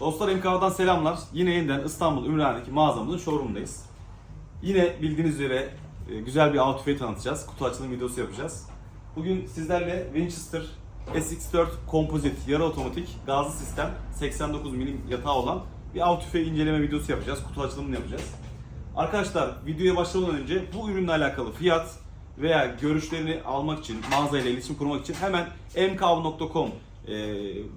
Dostlar MK'dan selamlar. Yine yeniden İstanbul Ümraniye'deki mağazamızın showroom'dayız. Yine bildiğiniz üzere e, güzel bir av tüfeği tanıtacağız. Kutu açılım videosu yapacağız. Bugün sizlerle Winchester SX4 Composite yarı otomatik gazlı sistem 89 milim yatağı olan bir av tüfeği inceleme videosu yapacağız. Kutu açılımını yapacağız. Arkadaşlar videoya başlamadan önce bu ürünle alakalı fiyat veya görüşlerini almak için, mağazayla iletişim kurmak için hemen mkav.com e,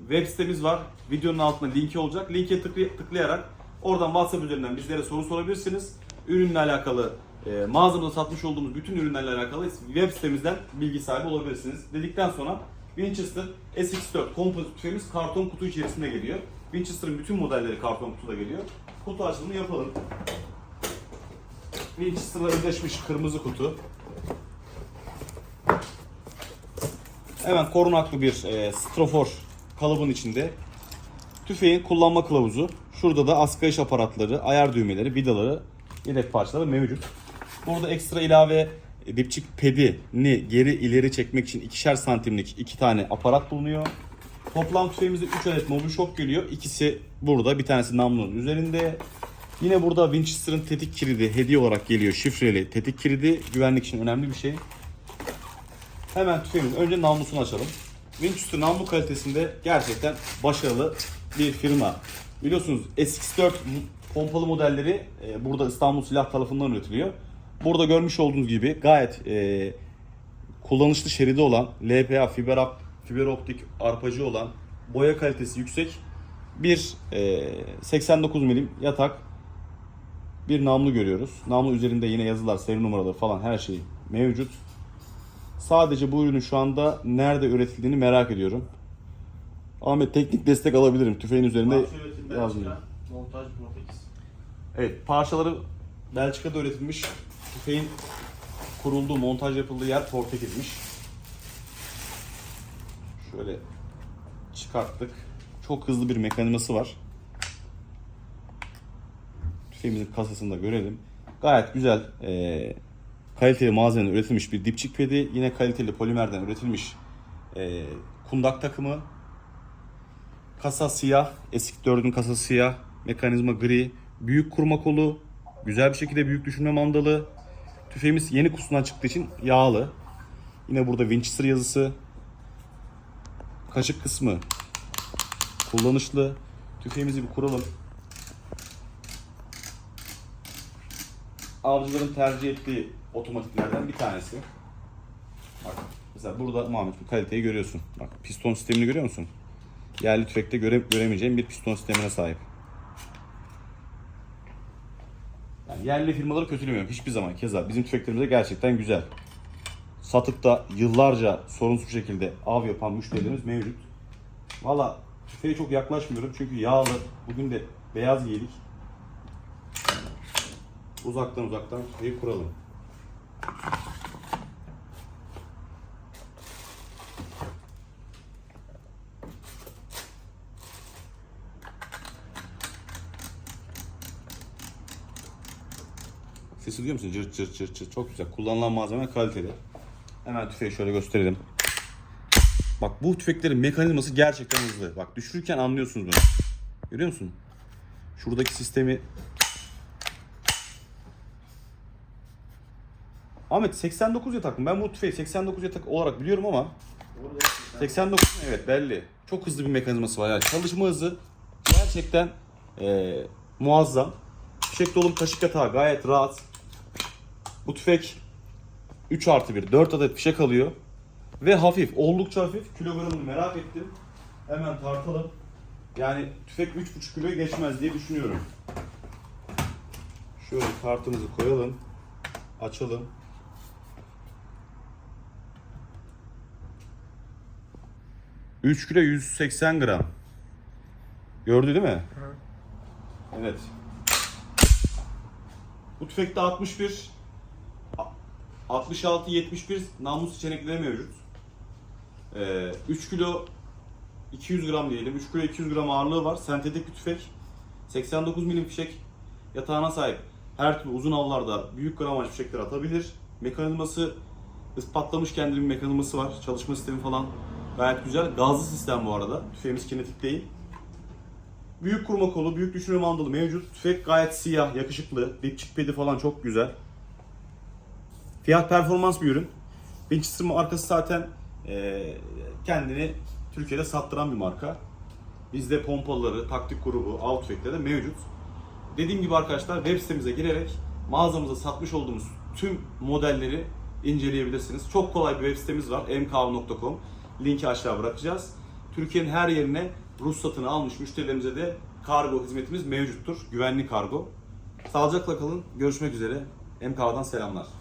web sitemiz var. Videonun altında linki olacak. Linke tıklay- tıklayarak oradan WhatsApp üzerinden bizlere soru sorabilirsiniz. Ürünle alakalı, e, mağazamızda satmış olduğumuz bütün ürünlerle alakalı web sitemizden bilgi sahibi olabilirsiniz. Dedikten sonra Winchester SX4 kompozit tüfeğimiz karton kutu içerisinde geliyor. Winchester'ın bütün modelleri karton kutuda geliyor. Kutu açılımını yapalım. Winchester'la özdeşmiş kırmızı kutu. Hemen korunaklı bir e, strofor kalıbın içinde. Tüfeğin kullanma kılavuzu. Şurada da askayış aparatları, ayar düğmeleri, vidaları, yedek parçaları mevcut. Burada ekstra ilave dipçik pedini geri ileri çekmek için ikişer santimlik iki tane aparat bulunuyor. Toplam tüfeğimizde 3 adet mobil shock geliyor. İkisi burada, bir tanesi namlunun üzerinde. Yine burada Winchester'ın tetik kilidi hediye olarak geliyor. Şifreli tetik kilidi güvenlik için önemli bir şey. Hemen tüfeğimizin önce namlusunu açalım. Winchester namlu kalitesinde gerçekten başarılı bir firma. Biliyorsunuz SX4 pompalı modelleri e, burada İstanbul Silah tarafından üretiliyor. Burada görmüş olduğunuz gibi gayet e, kullanışlı şeridi olan, LPA, fiber, op- fiber optik arpacı olan, boya kalitesi yüksek bir e, 89 milim yatak bir namlu görüyoruz. Namlu üzerinde yine yazılar, seri numaraları falan her şey mevcut. Sadece bu ürünün şu anda nerede üretildiğini merak ediyorum. Ahmet teknik destek alabilirim. Tüfeğin üzerinde yazmıyor. Montaj Protexis. Evet, parçaları Belçika'da üretilmiş. Tüfeğin kurulduğu, montaj yapıldığı yer Portekiz'miş. Şöyle çıkarttık. Çok hızlı bir mekanizması var. Tüfeğimizin kasasını da görelim. Gayet güzel, eee, kaliteli malzemeden üretilmiş bir dipçik pedi. Yine kaliteli polimerden üretilmiş eee, kundak takımı. Kasa siyah, eski 4'ün kasası siyah, mekanizma gri, büyük kurma kolu, güzel bir şekilde büyük düşürme mandalı. Tüfeğimiz yeni kutusundan çıktığı için yağlı. Yine burada Winchester yazısı. Kaşık kısmı kullanışlı. Tüfeğimizi bir kuralım. Avcıların tercih ettiği otomatiklerden bir tanesi. Bak mesela burada Muhammed bu kaliteyi görüyorsun. Bak piston sistemini görüyor musun? yerli tüfekte göre, göremeyeceğim bir piston sistemine sahip. Yani yerli firmaları kötülemiyorum hiçbir zaman. Keza bizim tüfeklerimiz de gerçekten güzel. Satıkta yıllarca sorunsuz şekilde av yapan müşterilerimiz mevcut. Valla tüfeğe çok yaklaşmıyorum çünkü yağlı. Bugün de beyaz giydik. Uzaktan uzaktan tüfeği kuralım. Sesi duyuyor musun? Cırt cırt cırt cırt. Çok güzel. Kullanılan malzeme kaliteli. Hemen tüfeği şöyle gösterelim. Bak bu tüfeklerin mekanizması gerçekten hızlı. Bak düşürürken anlıyorsunuz bunu. Görüyor musun? Şuradaki sistemi... Ahmet 89 yatak mı? Ben bu tüfeği 89 yatak olarak biliyorum ama Orada 89 mu? Evet belli. Çok hızlı bir mekanizması var. Yani çalışma hızı gerçekten eee, muazzam. Fişek dolum kaşık yatağı gayet rahat. Bu tüfek 3 artı 1, 4 adet fişek alıyor. Ve hafif, oldukça hafif. Kilogramını merak ettim. Hemen tartalım. Yani tüfek 3,5 kiloyu geçmez diye düşünüyorum. Şöyle kartımızı koyalım. Açalım. Üç kilo 180 gram. Gördü değil mi? Evet. Bu tüfekte 61 66 71 namlu seçenekleri mevcut. Ee, 3 kilo 200 gram diyelim. 3 kilo 200 gram ağırlığı var. Sentetik bir tüfek. 89 milim fişek yatağına sahip. Her türlü uzun avlarda büyük gramaj fişekler atabilir. Mekanizması ispatlamış kendine bir mekanizması var. Çalışma sistemi falan gayet güzel. Gazlı sistem bu arada. Tüfeğimiz kinetik değil. Büyük kurma kolu, büyük düşürme mandalı mevcut. Tüfek gayet siyah, yakışıklı. Dipçik pedi falan çok güzel. Fiyat performans bir ürün. Winchester markası zaten e, kendini Türkiye'de sattıran bir marka. Bizde pompaları, taktik grubu, av tüfekleri de mevcut. Dediğim gibi arkadaşlar web sitemize girerek mağazamızda satmış olduğumuz tüm modelleri inceleyebilirsiniz. Çok kolay bir web sitemiz var mkav.com. Linki aşağı bırakacağız. Türkiye'nin her yerine ruhsatını almış müşterilerimize de kargo hizmetimiz mevcuttur. Güvenli kargo. Sağlıcakla kalın. Görüşmek üzere. MKV'dan selamlar.